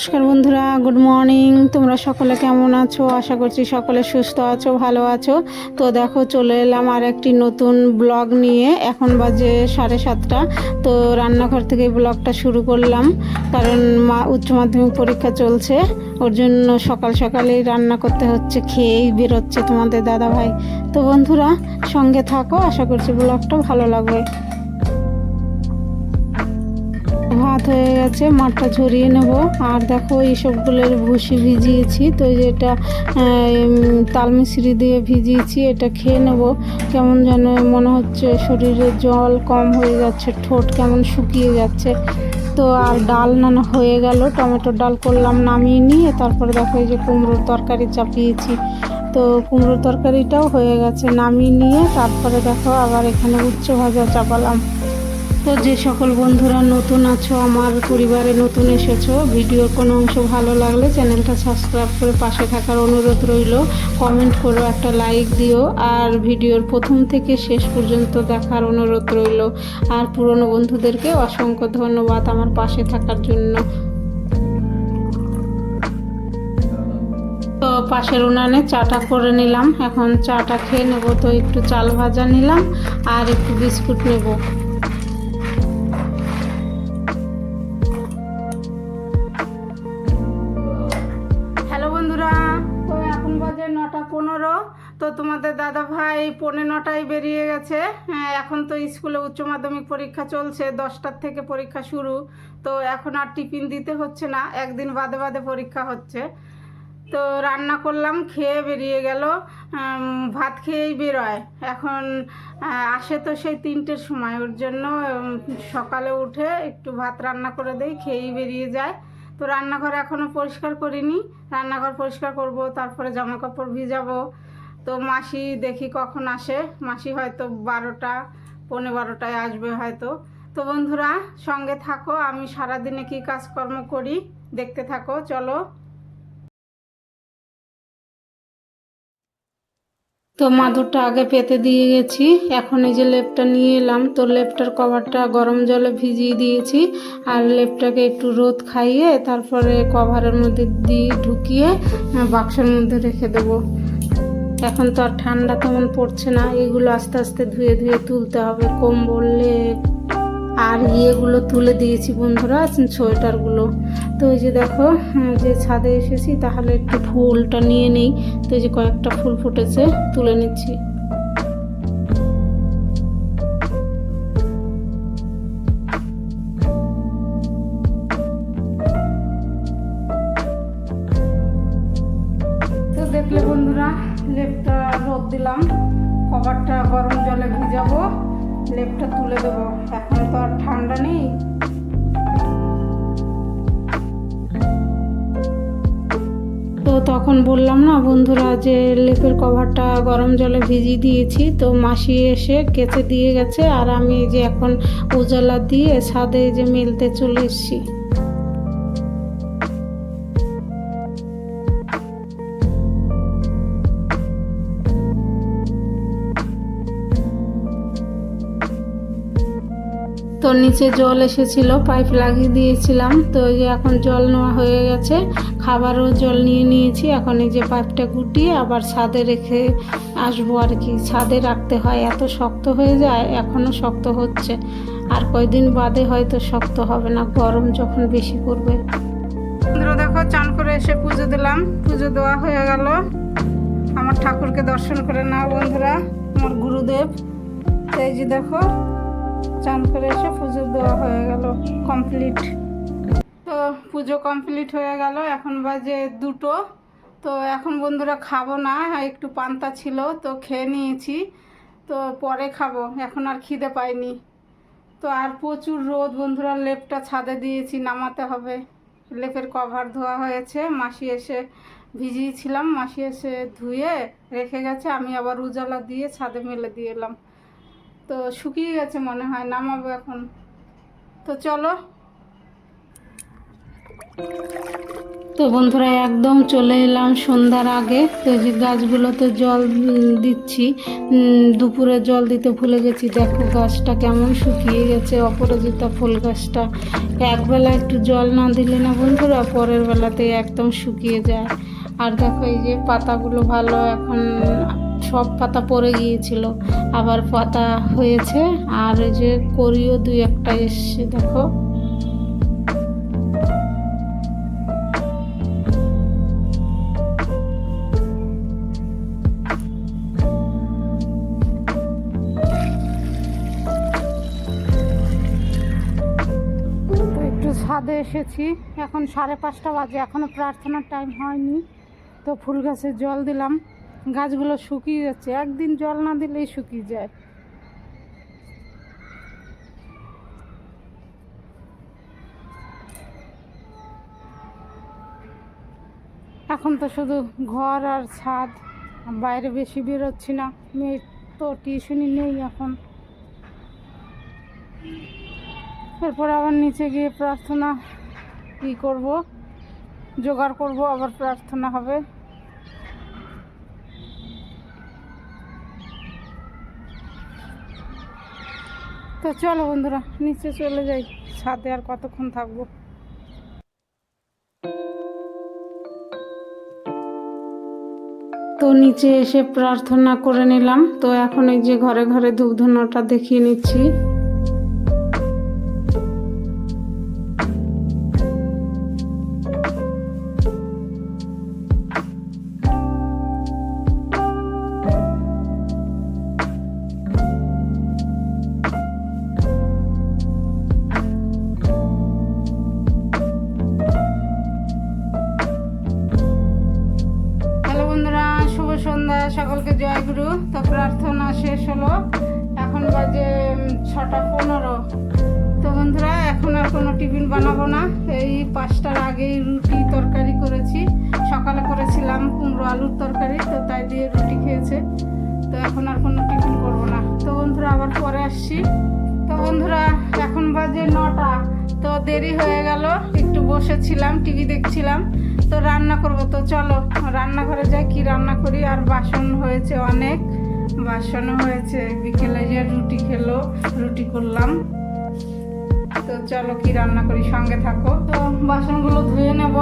নমস্কার বন্ধুরা good morning তোমরা সকলে কেমন আছো? আশা করছি সকলে সুস্থ আছো, ভালো আছো। তো দেখো, চলে এলাম আর একটি নতুন ব্লগ নিয়ে। এখন বাজে সাড়ে সাতটা। তো রান্নাঘর থেকে ব্লগটা শুরু করলাম। কারণ মা, উচ্চ মাধ্যমিক পরীক্ষা চলছে। ওর জন্য সকাল সকালেই রান্না করতে হচ্ছে, খেয়েই বেরোচ্ছে তোমাদের দাদা ভাই তো বন্ধুরা, সঙ্গে থাকো। আশা করছি ব্লগটা ভালো লাগবে। ভাত হয়ে গেছে, মাঠটা ঝরিয়ে নেব। আর দেখো এইসবগুলোর ভুসি ভিজিয়েছি, তো এই যে এটা তাল মিশ্রি দিয়ে ভিজিয়েছি, এটা খেয়ে নেব। কেমন যেন মনে হচ্ছে শরীরে জল কম হয়ে যাচ্ছে, ঠোঁট কেমন শুকিয়ে যাচ্ছে। তো আর ডাল নানা হয়ে গেল, টমেটোর ডাল করলাম নামিয়ে নিয়ে, তারপরে দেখো এই যে কুমড়োর তরকারি চাপিয়েছি। তো কুমড়োর তরকারিটাও হয়ে গেছে, নামিয়ে নিয়ে, তারপরে দেখো আবার এখানে উচ্চ ভাজা চাপালাম। তো যে সকল বন্ধুরা নতুন আছো, আমার পরিবারে নতুন এসেছ, ভিডিওর কোনো অংশ ভালো লাগলে চ্যানেলটা সাবস্ক্রাইব করে পাশে থাকার অনুরোধ রইল। কমেন্ট করো, একটা লাইক দিও, আর ভিডিওর প্রথম থেকে শেষ পর্যন্ত দেখার অনুরোধ রইল। আর পুরনো বন্ধুদেরকে অসংখ্য ধন্যবাদ আমার পাশে থাকার জন্য। তো পাশের উনানে চাটা করে নিলাম, এখন চাটা খেয়ে নেব, তো একটু চাল ভাজা নিলাম, আর একটু বিস্কুট নেব। ভাই পৌনে নটায় বেরিয়ে গেছে। হ্যাঁ এখন তো স্কুলে উচ্চ মাধ্যমিক পরীক্ষা চলছে, দশটার থেকে পরীক্ষা শুরু। তো এখন আর টিফিন দিতে হচ্ছে না, একদিন বাদে বাদে পরীক্ষা হচ্ছে। তো রান্না করলাম, খেয়ে বেরিয়ে গেল ভাত খেয়েই বেরোয়। এখন আসে তো সেই তিনটের সময়, ওর জন্য সকালে উঠে একটু ভাত রান্না করে দেই, খেয়েই বেরিয়ে যায়। তো রান্নাঘর এখনও পরিষ্কার করিনি, রান্নাঘর পরিষ্কার করব, তারপরে জামা কাপড় ভিজাবো। তো মাসি দেখি কখন আসে। মাসি হয়তো বারোটা পনেরো বারোটায় আসবে হয়তো। তো বন্ধুরা, সঙ্গে থাকো, আমি সারাদিনে কী কাজকর্ম করি দেখতে থাকো, চলো। তো মাদুরটা আগে পেতে দিয়ে গেছি, এখন এই যে লেপটা নিয়ে এলাম। তো লেপটার কভারটা গরম জলে ভিজিয়ে দিয়েছি, আর লেপটাকে একটু রোদ খাইয়ে তারপরে কভারের মধ্যে দিয়ে ঢুকিয়ে বাক্সের মধ্যে রেখে দেবো। এখন তো আর ঠান্ডা তেমন পড়ছে না, এগুলো আস্তে আস্তে ধুয়ে ধুয়ে তুলতে হবে। কম বললে আর ইয়েগুলো তুলে দিয়েছি বন্ধুরা সোয়েটারগুলো। তো ওই যে দেখো যে ছাদে এসেছি, তাহলে একটু ফুলটা নিয়ে নেই। তো যে কয়েকটা ফুল ফুটেছে, তুলে নিচ্ছি। দিলাম। কভারটা গরম জলে ভিজাবো। লেপটা তুলে দেবো। এখন তো আর ঠান্ডা নেই। তো তখন বললাম না, বন্ধুরা, যে লেপের কভারটা গরম জলে ভিজিয়ে দিয়েছি, তো মাসি এসে কেচে দিয়ে গেছে। আর আমি যে এখন উজালা দিয়ে ছাদে যে মেলতে চলে এসেছি। তো নিচে জল এসেছিল, পাইপ লাগিয়ে দিয়েছিলাম। তো এই যে এখন জল নেওয়া হয়ে গেছে, খাবারও জল নিয়ে নিয়েছি। এখন এই যে পাইপটা গুটিয়ে আবার ছাদে রেখে আসব আর কি। ছাদে রাখতে হয়, এত শক্ত হয়ে যায় এখনও শক্ত হচ্ছে। আর কয়দিন বাদে হয়তো শক্ত হবে না, গরম যখন বেশি পড়বে। দেখো, চান করে এসে পুজো দিলাম। পুজো দেওয়া হয়ে গেল। আমার ঠাকুরকে দর্শন করে নাও বন্ধুরা, আমার গুরুদেব। এই যে দেখো চান করে এসে পুজো দেওয়া হয়ে গেল কমপ্লিট তো পুজো কমপ্লিট হয়ে গেল, এখন বাজে দুটো। তো এখন বন্ধুরা খাব না, একটু পান্তা ছিল, তো খেয়ে নিয়েছি। তো পরে খাব, এখন আর খিদে পাইনি। তো আর প্রচুর রোদ বন্ধুরা, লেপটা ছাদে দিয়েছি, নামাতে হবে। লেপের কভার ধোয়া হয়েছে, মাসি এসে ভিজিয়েছিলাম, মাসি এসে ধুয়ে রেখে গেছে, আমি আবার উজালা দিয়ে ছাদে মেলে দিয়ে এলাম। তো শুকিয়ে গেছে মনে হয়, নামাবো এখন। তো চলো। তো বন্ধুরা, একদম চলে এলাম সন্ধ্যার আগে। তো যে গাছগুলোতে জল দিচ্ছি দুপুরে জল দিতে ভুলে গেছি। দেখো গাছটা কেমন শুকিয়ে গেছে, অপরাজিতা ফুল গাছটা। একবেলা একটু জল না দিলে না বন্ধুরা, পরের বেলাতে একদম শুকিয়ে যায়। আর দেখো এই যে পাতাগুলো ভালো এখন সব পাতা পড়ে গিয়েছিল। আবার পাতা হয়েছে, আর যে করিও দুই একটা এসছে, দেখো। ছাদে এসেছি। এখন সাড়ে পাঁচটা বাজে এখনও প্রার্থনার টাইম হয়নি। তো ফুল গাছে জল দিলাম। গাছগুলো শুকিয়ে যাচ্ছে। একদিন জল না দিলেই শুকিয়ে যায়। এখন তো শুধু ঘর আর ছাদ বাইরে বেশি বেরোচ্ছি না। মেয়ে তো টিউশনি নেই এখন। এরপর আবার নিচে গিয়ে প্রার্থনা, কি করব? জোগাড় করব, আবার প্রার্থনা হবে। তো চলো বন্ধুরা, নিচে চলে যাই, ছাদে আর কতক্ষণ থাকব? তো নিচে এসে প্রার্থনা করে নিলাম। তো এখন এই যে ঘরে ঘরে ধূপ ধুনোটা দেখিয়ে নিচ্ছি। গুরু তো প্রার্থনা শেষ হলো। এখন বাজে ছটা পনেরো। তো বন্ধুরা, এখন আর কোনো টিফিন বানাবো না। এই পাঁচটার আগেই রুটি তরকারি করেছি। সকালে করেছিলাম কুমড়ো আলুর তরকারি, তো তাই দিয়ে রুটি খেয়েছে। তো এখন আর কোনো টিফিন করব না। তো বন্ধুরা, আবার পরে আসছি। তো বন্ধুরা, এখন বাজে নটা। তো দেরি হয়ে গেল। একটু বসেছিলাম, টিভি দেখছিলাম। তো রান্না করব। তো চলো রান্নাঘরে যাই, কি রান্না করি? আর বাসন হয়েছে অনেক। বাসনও হয়েছে, বিকেলে যে রুটি খেলো, রুটি করলাম। তো চলো কি রান্না করি, সঙ্গে থাকো। তো বাসনগুলো ধুয়ে নেব।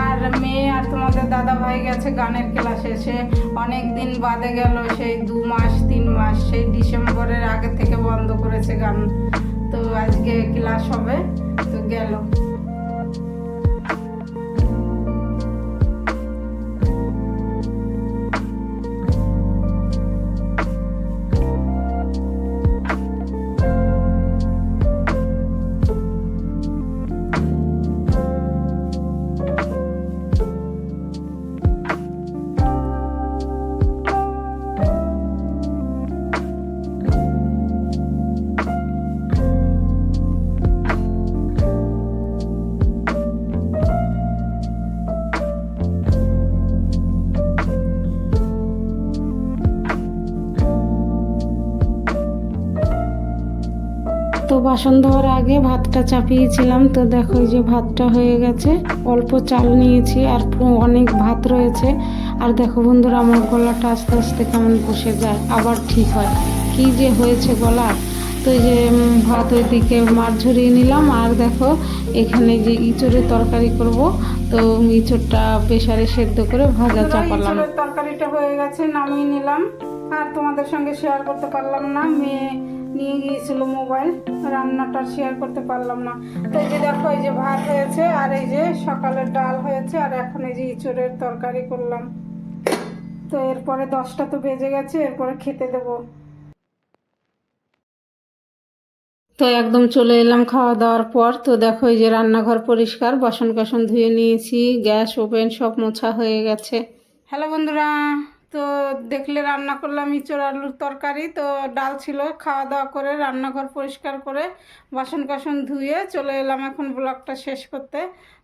আর মেয়ে আর তোমাদের দাদা ভাই গেছে গানের ক্লাসে সে অনেক দিন বাদে গেল, সেই দু মাস, তিন মাস, সেই ডিসেম্বরের আগে থেকে বন্ধ করেছে গান। তো আজকে ক্লাস হবে, তো গেল। বাসন ধোয়ার আগে ভাতটা চাপিয়েছিলাম। তো দেখো যে ভাতটা হয়ে গেছে। অল্প চাল নিয়েছি আর অনেক ভাত রয়েছে। আর দেখো বন্ধুরা আমার গলাটা আস্তে আস্তে কেমন বসে যায়। আবার ঠিক হয়। কি যে হয়েছে গলা তো যে ভাত ওইদিকে মাছ ঝরিয়ে নিলাম। আর দেখো এখানে যে ইঁচড়ের তরকারি করব। তো ইঁচড়টা প্রেসারে সেদ্ধ করে ভাজা চাপালাম। তরকারিটা হয়ে গেছে নামিয়ে নিলাম। আর তোমাদের সঙ্গে শেয়ার করতে পারলাম না। মেয়ে নিয়ে গিয়েছিল মোবাইল, রান্নাটা শেয়ার করতে পারলাম না। তো এই যে দেখো, এই যে ভাত হয়েছে আর এই যে সকালের ডাল হয়েছে আর এখন এই যে ইঁচড়ের তরকারি করলাম। তো এরপরে দশটা তো বেজে গেছে, এরপরে খেতে দেবো। তো একদম চলে এলাম খাওয়া দাওয়ার পর। তো দেখো, এই যে রান্নাঘর পরিষ্কার বাসন কাসন ধুয়ে নিয়েছি, গ্যাস, ওভেন সব মোছা হয়ে গেছে। হ্যালো বন্ধুরা! তো দেখলে রান্না করলাম ইঁচড় আলুর তরকারি, তো ডাল ছিল। খাওয়া দাওয়া করে রান্নাঘর পরিষ্কার করে বাসন কাসন ধুয়ে চলে এলাম এখন ব্লগটা শেষ করতে।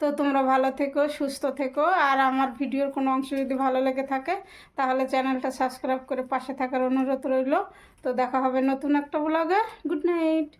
তো তোমরা ভালো থেকো, সুস্থ থেকো। আর আমার ভিডিওর কোনো অংশ যদি ভালো লেগে থাকে, তাহলে চ্যানেলটা সাবস্ক্রাইব করে পাশে থাকার অনুরোধ রইল। তো দেখা হবে নতুন একটা ব্লগে। Good night!